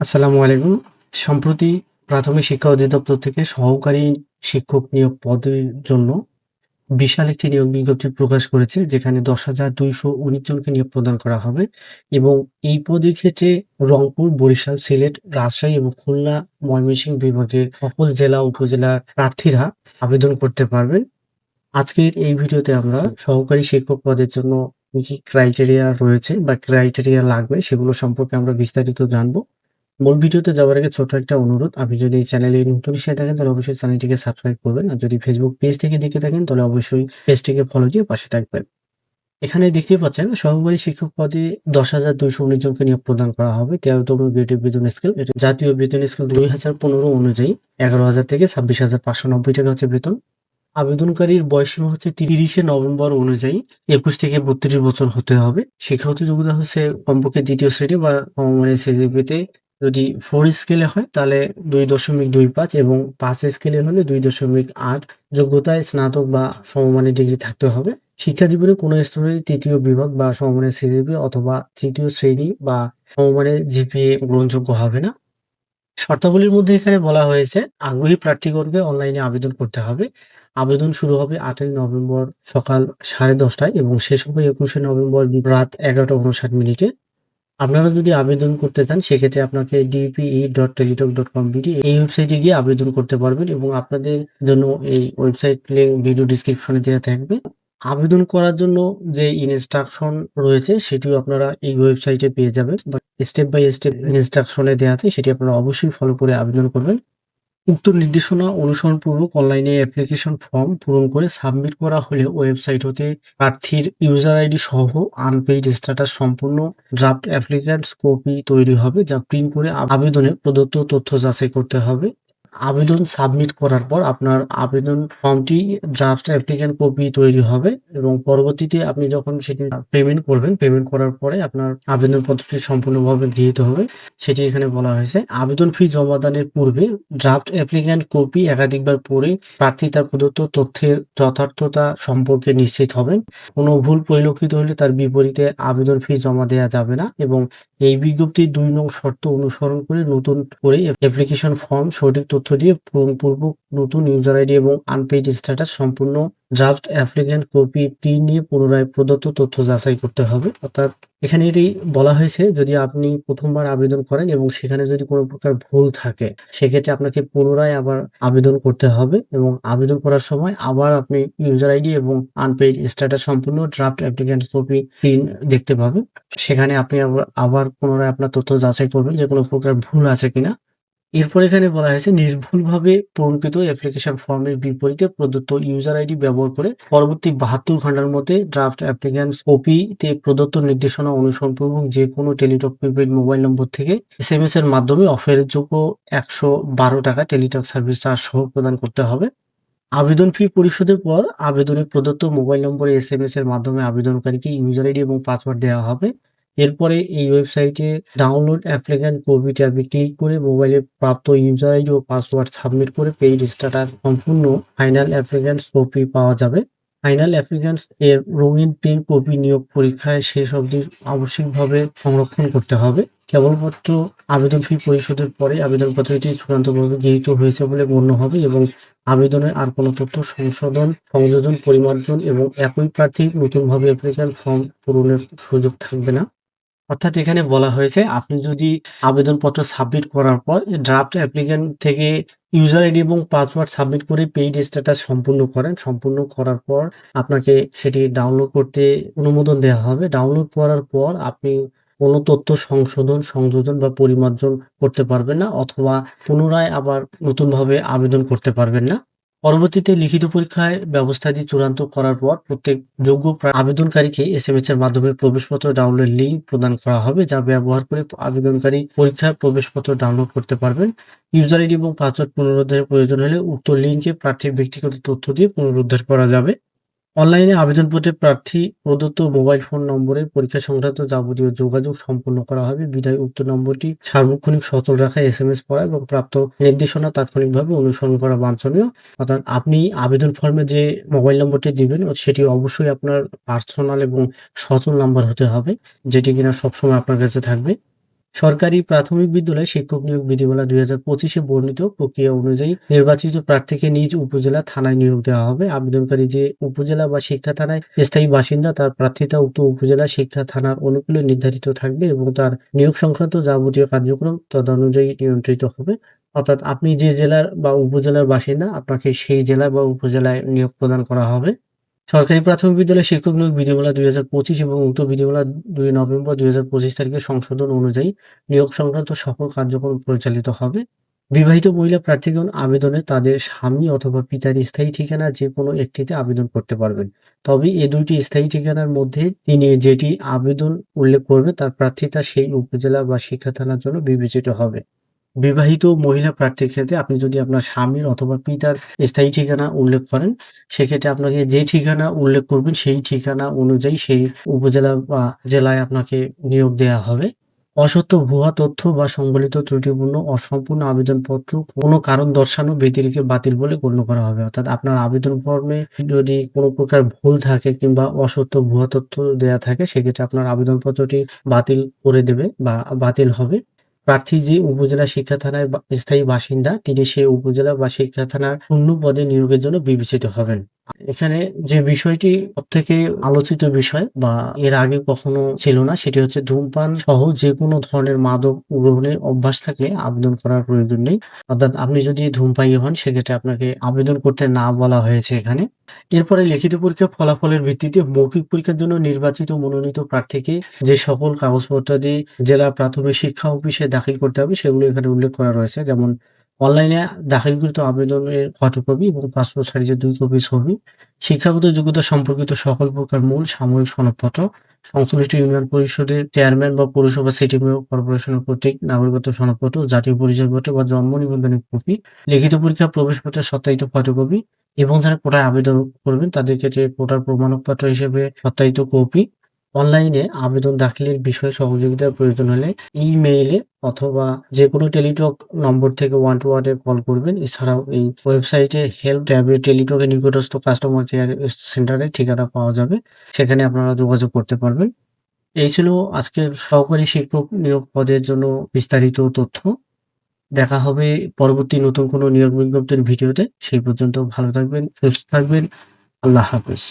আসসালামু আলাইকুম। সম্প্রতি প্রাথমিক শিক্ষা অধিদপ্তর থেকে সহকারী শিক্ষক নিয়োগ পদের জন্য বিশাল একটি নিয়োগ বিজ্ঞপ্তি প্রকাশ করেছে যেখানে ১০,২১৯ জনকে নিয়োগ প্রদান করা হবে এবং এই পদের ক্ষেত্রে রংপুর, বরিশাল, সিলেট, রাজশাহী এবং খুলনা, ময়মনসিংহ বিভাগের সকল জেলা উপজেলার প্রার্থীরা আবেদন করতে পারবেন। আজকের এই ভিডিওতে আমরা সহকারী শিক্ষক পদের জন্য কি, কি ক্রাইটেরিয়া রয়েছে বা ক্রাইটেরিয়া লাগবে সেগুলো সম্পর্কে আমরা বিস্তারিত জানব। মূল ভিডিওতে যাওয়ার আগে ছোট্ট একটা অনুরোধ, আপনি যদি এই চ্যানেলে নতুন এসে থাকেন তাহলে অবশ্যই চ্যানেলটিকে সাবস্ক্রাইব করবেন। আর যদি ফেসবুক পেজ থেকে দেখে থাকেন তাহলে অবশ্যই পেজটিকে ফলো দিয়ে পাশে থাকবেন। এখানে দেখতে পাচ্ছেন সহকারী শিক্ষক পদে ১০,২১৯ জনকে নিয়োগ প্রদান করা হবে। ১৩তম গ্রেডের বেতন স্কেল জাতীয় বেতন স্কেল ২০১৫ অনুযায়ী ১১,০০০ থেকে ২৬,৫৯০ টাকা হচ্ছে বেতন। আবেদনকারীর বয়সসীমা হচ্ছে ৩০শে নভেম্বর অনুযায়ী ২১ থেকে ৩২ বছর হতে হবে। শিক্ষাগত যোগ্যতা হচ্ছে কমপক্ষে দ্বিতীয় শ্রেণি বা সমমানের সিজিপিতে যদি ফোর স্কেলে হয়, তাহলে ২.25 এবং পাঁচ স্কেলে হলে ২.৮ যোগ্যতায় স্নাতক বা সমমানের ডিগ্রি থাকতে হবে। শিক্ষা জীবনে কোনো স্তরে তৃতীয় বিভাগ বা সমমানের সিজিপি অথবা তৃতীয় শ্রেণি বা সমমানের জিপিএ গ্রহণযোগ্য হবে না। শর্তাবলীর মধ্যে এখানে বলা হয়েছে, আগ্রহী প্রার্থীগণকে অনলাইনে আবেদন করতে হবে। আবেদন শুরু হবে আটই নভেম্বর সকাল ১০:৩০ এবং শেষ হবে ২১শে নভেম্বর রাত ১১টা ৫৯ আপনারা যদি আবেদন করতে চান, সেক্ষেত্রে আপনাকে DPE dot Teletalk dot com BD এই ওয়েবসাইটে গিয়ে আবেদন করতে পারবেন এবং আপনাদের জন্য এই ওয়েবসাইট লিঙ্ক ভিডিও ডিসক্রিপশনে দেওয়া থাকবে। আবেদন করার জন্য যে ইনস্ট্রাকশন রয়েছে, সেটিও আপনারা এই ওয়েবসাইটে পেয়ে যাবেন স্টেপ বাই স্টেপ ইনস্ট্রাকশনে দেওয়া আছে, সেটি আপনারা অবশ্যই ফলো করে আবেদন করবেন। উক্ত নির্দেশনা অনুসরণপূর্বক অনলাইনে অ্যাপ্লিকেশন ফর্ম পূরণ করে সাবমিট করা হলে ওয়েবসাইট হতে প্রার্থীর ইউজার আইডি সহ আনপেইড স্ট্যাটাস সম্পূর্ণ ড্রাফট অ্যাপ্লিক্যান্টস কপি তৈরি হবে, যা প্রিন্ট করে আবেদনে প্রদত্ত তথ্য যাচাই করতে হবে। আবেদন সাবমিট করার পর আপনার আবেদন ফর্মটি ড্রাফট অ্যাপ্লিক্যান্ট কপি তৈরি হবে এবং পরবর্তীতে আপনি যখন সেটি পেমেন্ট করবেন, পেমেন্ট করার পরে আপনার আবেদনপত্রটি সম্পূর্ণভাবে গৃহীত হবে। সেটি এখানে বলা হয়েছে। আবেদন ফি জমাদানের পূর্বে ড্রাফট অ্যাপ্লিক্যান্ট কপি একাধিকবার পড়ে প্রার্থী তার প্রদত্ত তথ্যের যথার্থতা সম্পর্কে নিশ্চিত হবেন। কোনো ভুল পরিলক্ষিত হলে তার বিপরীতে আবেদন ফি জমা দেওয়া যাবে না এবং এই বিজ্ঞপ্তির দুই নং শর্ত অনুসরণ করে নতুন করে অ্যাপ্লিকেশন ফর্ম সঠিক তথ্য দিয়ে পূরণপূর্বক নতুন ইউজার আইডি এবং আনপেইড স্ট্যাটাস সম্পূর্ণ ড্রাফট অ্যাপ্লিক্যান্ট কপি প্রিন্ট নিয়ে পুনরায় প্রদত্ত তথ্য যাচাই করতে হবে। অর্থাৎ এখানে এটি বলা হয়েছে, যদি আপনি প্রথমবার আবেদন করেন এবং সেখানে যদি কোনো প্রকার ভুল থাকে, সেক্ষেত্রে আপনাকে পুনরায় আবার আবেদন করতে হবে এবং আবেদন করার সময় আবার আপনি ইউজার আইডি এবং আনপেইড স্ট্যাটাস সম্পূর্ণ ড্রাফট অ্যাপ্লিকেন্ট কপি পিন দেখতে পাবেন। সেখানে আপনি আবার পুনরায় আপনার তথ্য যাচাই করবেন যে কোনো প্রকার ভুল আছে কিনা। এরপর এখানে বলা হয়েছে, নির্ভুলভাবে পূরণকৃত অ্যাপ্লিকেশন ফর্মের বিপরীতে প্রদত্ত ইউজার আইডি ব্যবহার করে পরবর্তী ৭২ ঘণ্টার মধ্যে ড্রাফট অ্যাপ্লিক্যান্টস কপিতে প্রদত্ত নির্দেশনা অনুসরণপূর্বক যে কোনো টেলিটক প্রিপেড মোবাইল নম্বর থেকে এস এম এস এর মাধ্যমে অফারের যোগ্য একশো বারো টাকা টেলিটক সার্ভিস চার্জ সহ প্রদান করতে হবে। আবেদন ফি পরিশোধের পর আবেদনে প্রদত্ত মোবাইল নম্বরে এসএমএস এর মাধ্যমে আবেদনকারীকে ইউজার আইডি এবং পাসওয়ার্ড দেওয়া হবে। এরপরে এই ওয়েবসাইটে ডাউনলোড অ্যাপ্লিক্যান্ট কপি ট্যাবে ক্লিক করে মোবাইলে প্রাপ্ত ইউজার আইডি ও পাসওয়ার্ড সাবমিট করে পেইড স্ট্যাটাস সম্পূর্ণ ফাইনাল অ্যাপ্লিক্যান্টস কপি পাওয়া যাবে। ফাইনাল অ্যাপ্লিক্যান্টস এর রঙিন প্রিন্ট কপি নিয়োগ পরীক্ষায় শেষ অবধি আবশ্যিকভাবে সংরক্ষণ করতে হবে। কেবলমাত্র আবেদন ফি পরিশোধের পরে আবেদনপত্রটি চূড়ান্তভাবে গৃহীত হয়েছে বলে গণ্য হবে এবং আবেদনের আর কোনো তথ্য সংশোধন, সংযোজন, পরিমার্জন এবং একই প্রার্থী নতুনভাবে অ্যাপ্লিক্যান্ট ফর্ম পূরণের সুযোগ থাকবে না। অর্থাৎ এখানে বলা হয়েছে আপনি যদি আবেদনপত্র সাবমিট করার পর ড্রাফট অ্যাপ্লিক্যান্ট থেকে ইউজার আইডি এবং পাসওয়ার্ড সাবমিট করে পেইড স্ট্যাটাস সম্পূর্ণ করেন। সম্পূর্ণ করার পর আপনাকে সেটি ডাউনলোড করতে অনুমোদন দেওয়া হবে। ডাউনলোড করার পর আপনি কোনো তথ্য সংশোধন, সংযোজন বা পরিমার্জন করতে পারবেন না অথবা পুনরায় আবার নতুনভাবে আবেদন করতে পারবেন না। পরবর্তীতে লিখিত পরীক্ষায় ব্যবস্থাটি চূড়ান্ত করার পর প্রত্যেক যোগ্য আবেদনকারীকে এস এম এস এর মাধ্যমে প্রবেশপত্র ডাউনলোড লিঙ্ক প্রদান করা হবে, যা ব্যবহার করে আবেদনকারী পরীক্ষার প্রবেশপত্র ডাউনলোড করতে পারবেন। ইউজার আইডি এবং পাসওয়ার্ড পুনরুদ্ধারের প্রয়োজন হলে উক্ত লিঙ্কে প্রার্থীর ব্যক্তিগত তথ্য দিয়ে পুনরুদ্ধার করা যাবে। অনলাইনে আবেদনপত্রে প্রার্থী প্রদত্ত মোবাইল ফোন নম্বরে পরীক্ষা সংক্রান্ত যাবতীয় যোগাযোগ সম্পন্ন করা হবে বিধায় উক্ত নম্বরটি সার্বক্ষণিক সচল রাখা এস এম এস পড়া এবং প্রাপ্ত নির্দেশনা তাৎক্ষণিকভাবে অনুসরণ করা বাঞ্ছনীয়। অর্থাৎ আপনি আবেদন ফর্মে যে মোবাইল নম্বরটি দিবেন, সেটি অবশ্যই আপনার পার্সোনাল এবং সচল নাম্বার হতে হবে, যেটি কিনা সবসময় আপনার কাছে থাকবে। সরকারি প্রাথমিক বিদ্যালয়ে শিক্ষক নিয়োগ বিধিমালা দুই হাজার পঁচিশে বর্ণিত প্রক্রিয়া অনুযায়ী নির্বাচিত প্রার্থীকে নিজ উপজেলা থানায় নিয়োগ দেওয়া হবে। আবেদনকারী যে উপজেলা বা শিক্ষা থানায় স্থায়ী বাসিন্দা, তার প্রার্থিতা উক্ত উপজেলা শিক্ষা থানার অনুকূলে নির্ধারিত থাকবে এবং তার নিয়োগ সংক্রান্ত যাবতীয় কার্যক্রম তদনুযায়ী নিয়ন্ত্রিত হবে। অর্থাৎ আপনি যে জেলার বা উপজেলার বাসিন্দা, আপনাকে সেই জেলা বা উপজেলায় নিয়োগ প্রদান করা হবে। সরকারি প্রাথমিক বিদ্যালয় শিক্ষক নিয়োগ বিধিমালা দুই হাজার পঁচিশ এবং উক্ত বিধিমালা দুই নভেম্বর দুই হাজার পঁচিশ তারিখে সংশোধন অনুযায়ী নিয়োগ সংক্রান্ত সকল কার্যক্রম পরিচালিত হবে। বিবাহিত মহিলা প্রার্থীগণ আবেদনে তাদের স্বামী অথবা পিতার স্থায়ী ঠিকানা যে কোনো একটিতে আবেদন করতে পারবেন। তবে এ দুইটি স্থায়ী ঠিকানার মধ্যে তিনি যেটি আবেদন উল্লেখ করবে তার প্রার্থিতা সেই উপজেলা বা শিক্ষা থানার জন্য বিবেচিত হবে। বিবাহিত মহিলা প্রার্থীর ক্ষেত্রে আপনি যদি আপনার স্বামীর অথবা পিতার স্থায়ী ঠিকানা উল্লেখ করেন, সেক্ষেত্রে আপনাকে যে ঠিকানা উল্লেখ করবেন, সেই ঠিকানা অনুযায়ী সেই উপজেলা বা জেলায় আপনাকে নিয়োগ দেওয়া হবে। অসত্য ভুয়া তথ্য বা সংবলিত ত্রুটিপূর্ণ অসম্পূর্ণ আবেদনপত্র কোনো কারণ দর্শানো ব্যতিরিকে বাতিল বলে গণ্য করা হবে। অর্থাৎ আপনার আবেদন ফর্মে যদি কোনো প্রকার ভুল থাকে কিংবা অসত্য ভুয়া তথ্য দেয়া থাকে, সেক্ষেত্রে আপনার আবেদনপত্রটি বাতিল করে দেবে বা বাতিল হবে। প্রার্থী যে উপজেলা শিক্ষা থানায় স্থায়ী বাসিন্দা, তিনি সেই উপজেলা বা শিক্ষা থানার অন্য পদে নিয়োগের জন্য বিবেচিত হবেন। এখানে যে বিষয়টি সব থেকে আলোচিত বিষয় বা এর আগে কখনো ছিল না, সেটি হচ্ছে ধূমপান সহ যে কোনো ধরনের মাদক গ্রহণের অভ্যাস থাকলে আবেদন করার প্রয়োজন নেই। অর্থাৎ আপনি যদি ধূমপায়ী হন, সেক্ষেত্রে আপনাকে আবেদন করতে না বলা হয়েছে এখানে। এরপরে লিখিত পরীক্ষা ফলাফলের ভিত্তিতে মৌখিক পরীক্ষার জন্য নির্বাচিত মনোনীত প্রার্থীকে যে সকল কাগজপত্রাদি জেলা প্রাথমিক শিক্ষা অফিসে দাখিল করতে হবে, সেগুলো এখানে উল্লেখ করা রয়েছে। যেমন অনলাইনে দাখিলকৃত আবেদনের ফটোকপি এবং পাসপোর্ট সাইজের দুই কপি ছবি, শিক্ষাগত যোগ্যতা সম্পর্কিত সকল প্রকার মূল সাময়িক সনদপত্র, সংশ্লিষ্ট ইউনিয়ন পরিষদের চেয়ারম্যান বা পৌরসভা সিটি মেয়র কর্পোরেশনের কর্তৃক নাগরিকত্ব সনদপত্র, জাতীয় পরিচয়পত্র বা জন্ম নিবন্ধনের কপি, লিখিত পরীক্ষা, প্রবেশপত্রের সত্যায়িত ফটোকপি এবং যারা কোটায় আবেদন করবেন তাদের ক্ষেত্রে কোটার প্রমাণপত্র হিসেবে সত্যায়িত কপি অনলাইনে আবেদন দাখিলের বিষয়ে সহযোগিতার প্রয়োজন হলে ইমেইলে অথবা যে কোনো টেলিটক নম্বর থেকে ওয়ান টু ওয়ানে কল করবেন। এছাড়াও এই ওয়েবসাইটে হেল্প ট্যাবে টেলিটকের নিকটস্থ কাস্টমার কেয়ার সেন্টারের ঠিকানা পাওয়া যাবে। সেখানে আপনারা যোগাযোগ করতে পারবেন। এই ছিল আজকের সহকারী শিক্ষক নিয়োগ পদের জন্য বিস্তারিত তথ্য। দেখা হবে পরবর্তী নতুন কোনো নিয়োগ বিজ্ঞপ্তির ভিডিওতে। সেই পর্যন্ত ভালো থাকবেন, সুস্থ থাকবেন। আল্লাহ হাফেজ।